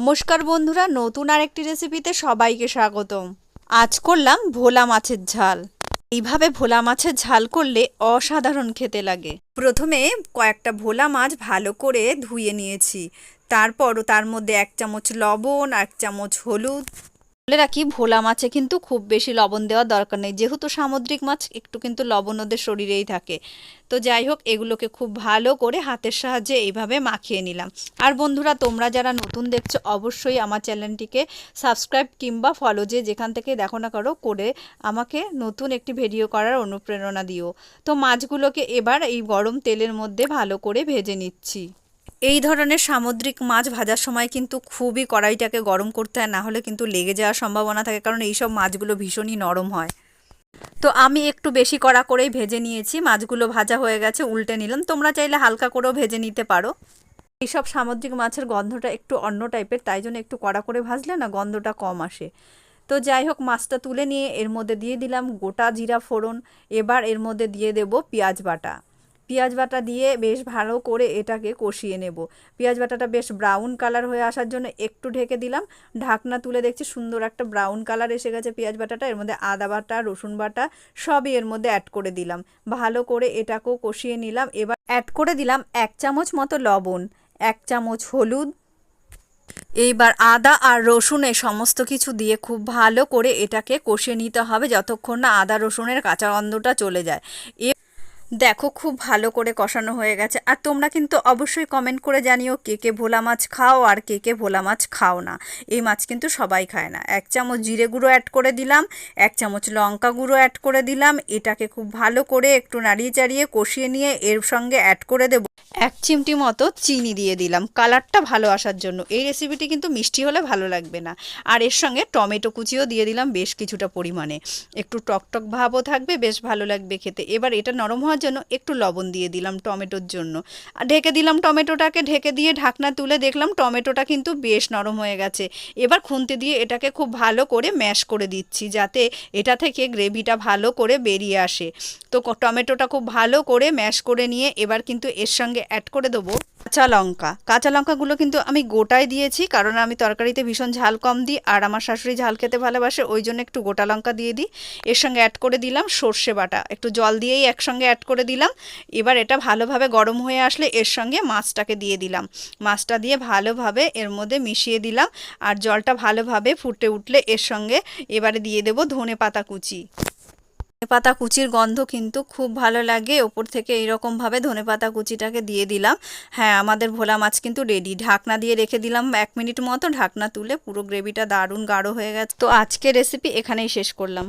নমস্কার বন্ধুরা, নতুন আরেকটি রেসিপিতে সবাইকে স্বাগতম। আজ করলাম ভোলা মাছের ঝাল। এইভাবে ভোলা মাছের ঝাল করলে অসাধারণ খেতে লাগে। প্রথমে কয়েকটা ভোলা মাছ ভালো করে ধুয়ে নিয়েছি। তারপর তার মধ্যে এক চামচ লবণ, এক চামচ হলুদ বলে রাখি, ভোলা মাছে কিন্তু খুব বেশি লবণ দেওয়ার দরকার নেই। যেহেতু সামুদ্রিক মাছ, একটু কিন্তু লবণ ওদের শরীরেই থাকে। তো যাই হোক, এগুলোকে খুব ভালো করে হাতের সাহায্যে এইভাবে মাখিয়ে নিলাম। আর বন্ধুরা, তোমরা যারা নতুন দেখছ, অবশ্যই আমার চ্যানেলটিকে সাবস্ক্রাইব কিংবা ফলো যে যেখান থেকে দেখো না করো, করে আমাকে নতুন একটি ভিডিও করার অনুপ্রেরণা দিও। তো মাছগুলোকে এবার এই গরম তেলের মধ্যে ভালো করে ভেজে নিচ্ছি। এই ধরনের সামুদ্রিক মাছ ভাজার সময় কিন্তু খুবই কড়াইটাকে গরম করতে হয়, না হলে কিন্তু লেগে যাওয়ার সম্ভাবনা থাকে, কারণ এইসব মাছগুলো ভীষণই নরম হয়। তো আমি একটু বেশি কড়া করেই ভেজে নিয়েছি, মাছগুলো ভাজা হয়ে গেছে, উল্টে নিলাম। তোমরা চাইলে হালকা করেও ভেজে নিতে পারো। এইসব সামুদ্রিক মাছের গন্ধটা একটু অন্য টাইপের, তাই জন্য একটু কড়া করে ভাজলে না গন্ধটা কম আসে। তো যাই হোক, মাছটা তুলে নিয়ে এর মধ্যে দিয়ে দিলাম গোটা জিরা ফোড়ন। এবার এর মধ্যে দিয়ে দেব পেঁয়াজ বাটা। পেঁয়াজ বাটা দিয়ে বেশ ভালো করে এটাকে কষিয়ে নেব। পেঁয়াজ বাটাটা বেশ ব্রাউন কালার হয়ে আসার জন্য একটু ঢেকে দিলাম। ঢাকনা তুলে দেখছি সুন্দর একটা ব্রাউন কালার এসে গেছে পেঁয়াজ বাটাটা। এর মধ্যে আদা বাটা, রসুন বাটা সবই এর মধ্যে অ্যাড করে দিলাম। ভালো করে এটাকেও কষিয়ে নিলাম। এবার অ্যাড করে দিলাম এক চামচ মতো লবণ, এক চামচ হলুদ। এইবার আদা আর রসুনে সমস্ত কিছু দিয়ে খুব ভালো করে এটাকে কষিয়ে নিতে হবে যতক্ষণ না আদা রসুনের কাঁচা গন্ধটা চলে যায়। দেখো খুব ভালো করে কষানো হয়ে গেছে। আর তোমরা কিন্তু অবশ্যই কমেন্ট করে জানিও কে কে ভোলা মাছ খাও আর কে কে ভোলা মাছ খাও না। এই মাছ কিন্তু সবাই খায় না। এক চামচ জিরে গুঁড়ো অ্যাড করে দিলাম, এক চামচ লঙ্কা গুঁড়ো অ্যাড করে দিলাম, এটাকে খুব ভালো করে একটু নাড়িয়ে চাড়িয়ে কষিয়ে নিয়ে এর সঙ্গে অ্যাড করে দেব। এক চিমটি মতো চিনি দিয়ে দিলাম। কালারটা ভালো আসার জন্য। এই রেসিপিটি কিন্তু মিষ্টি হলে ভালো লাগবে না। আর এর সঙ্গে টমেটো কুচিও দিয়ে দিলাম বেশ কিছুটা পরিমাণে। একটু টকটক ভাবও থাকবে, বেশ ভালো লাগবে খেতে। এবার এটা নরম হওয়ার জন্য একটু লবণ দিয়ে দিলাম টমেটোর জন্য। আর ঢেকে দিলাম টমেটোটাকে, ঢেকে দিয়ে ঢাকনা তুলে দেখলাম টমেটোটা কিন্তু বেশ নরম হয়ে গেছে। এবার খুন্তি দিয়ে এটাকে খুব ভালো করে ম্যাশ করে দিচ্ছি যাতে এটা থেকে গ্রেভিটা ভালো করে বেরিয়ে আসে। তো টমেটোটা খুব ভালো করে ম্যাশ করে নিয়ে এবার কিন্তু এর সঙ্গে অ্যাড করে দেবো কাঁচা লঙ্কা। কাঁচা লঙ্কাগুলো কিন্তু আমি গোটায় দিয়েছি, কারণ আমি তরকারিতে ভীষণ ঝাল কম দিই, আর আমার শাশুড়ি ঝাল খেতে ভালোবাসে, ওই জন্য একটু গোটা লঙ্কা দিয়ে দিই। এর সঙ্গে অ্যাড করে দিলাম সর্ষে বাটা। একটু জল দিয়েই একসঙ্গে অ্যাড করে দিলাম। এবার এটা ভালোভাবে গরম হয়ে আসলে এর সঙ্গে মাছটাকে দিয়ে দিলাম। মাছটা দিয়ে ভালোভাবে এর মধ্যে মিশিয়ে দিলাম, আর জলটা ভালোভাবে ফুটে উঠলে এর সঙ্গে এবারে দিয়ে দেবো ধনে পাতা কুচি। পাতা কুচির গন্ধ কিন্তু খুব ভালো লাগে। ওপর থেকে এইরকমভাবে ধনে পাতা কুচিটাকে দিয়ে দিলাম। হ্যাঁ আমাদের ভোলা মাছ কিন্তু রেডি ঢাকনা দিয়ে রেখে দিলাম এক মিনিট মতো। ঢাকনা তুলে পুরো গ্রেভিটা দারুণ গাঢ় হয়ে গেছে। তো আজকে রেসিপি এখানেই শেষ করলাম।